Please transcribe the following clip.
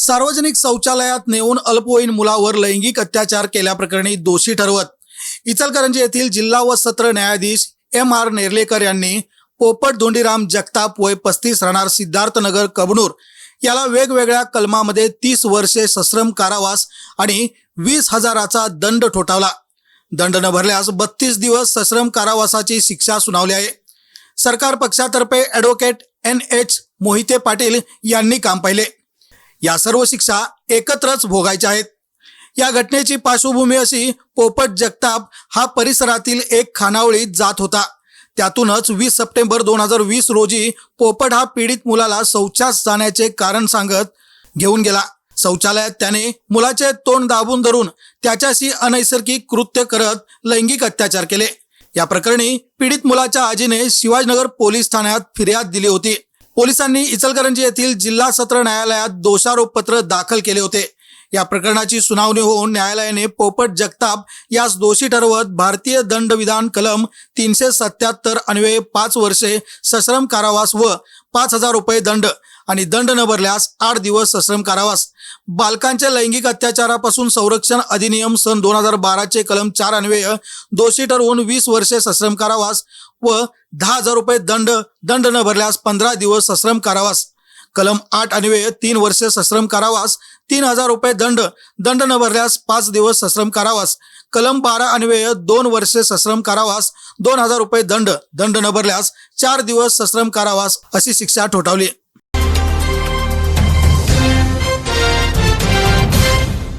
सार्वजनिक शौचालयात नेऊन अल्पवयीन मुलावर लैंगिक अत्याचार केल्याप्रकरणी दोषी ठरवत. इचलकरंजी येथील जिल्हा व सत्र न्यायाधीश एम आर नेर्लेकर यांनी पोपट धोंडीराम जगताप वय पस्तीस राहणार सिद्धार्थनगर कबनूर याला वेगवेगळ्या कलमामध्ये तीस वर्षे सश्रम कारावास आणि वीस हजाराचा दंड ठोठावला. दंड न भरल्यास बत्तीस दिवस सश्रम कारावासाची शिक्षा सुनावली आहे. सरकार पक्षातर्फे advocate N H Mohite Patil यांनी काम पाहिले. या सर्व शिक्षा एकत्रच भोगायच्या आहेत. या घटनेची पार्श्वभूमी अशी पोपट जगताप हा परिसरातील एक खानावळीत जात होता. त्यातूनच वीस सप्टेंबर दोन हजार वीस रोजी पोपट हा पीडित मुलाला शौचास जाण्याचे कारण सांगत घेऊन गेला. शौचालयात त्याने मुलाचे तोंड दाबून धरून त्याच्याशी अनैसर्गिक कृत्य करत लैंगिक अत्याचार केले. या प्रकरणी पीडित मुलाच्या आजीने शिवाजीनगर पोलीस ठाण्यात फिर्याद दिली होती. पोलिसांनी इचलकरंजी येथील जिल्हा सत्र न्यायालयात दोषारोपपत्र दाखल केले होते. या प्रकरणाची सुनावणी होऊन न्यायालयाने पोपट जगताप यास दोषी ठरवत भारतीय दंडविधान कलम तीनशे सत्याहत्तर अन्वये पाच वर्षे सश्रम कारावास व पाच हजार रुपये दंड आणि दंड न भरल्यास आठ दिवस सश्रम कारावास. बालकांच्या लैंगिक अत्याचारापासून संरक्षण अधिनियम सन दोन हजार बाराचे कलम चार अन्वय दोषी ठरवून वीस वर्षे सश्रम कारावास व दहा हजार रुपये दंड दंड न भरल्यास पंधरा दिवस सश्रम कारावास. कलम आठ अन्वये तीन वर्षे सश्रम कारावास तीन हजार रुपये दंड दंड न भरल्यास पाच दिवस सश्रम कारावास. कलम बारा अन्वये दोन वर्षे सश्रम कारावास दोन हजार रुपये दंड दंड न भरल्यास चार दिवस सश्रम कारावास अशी शिक्षा ठोठावली.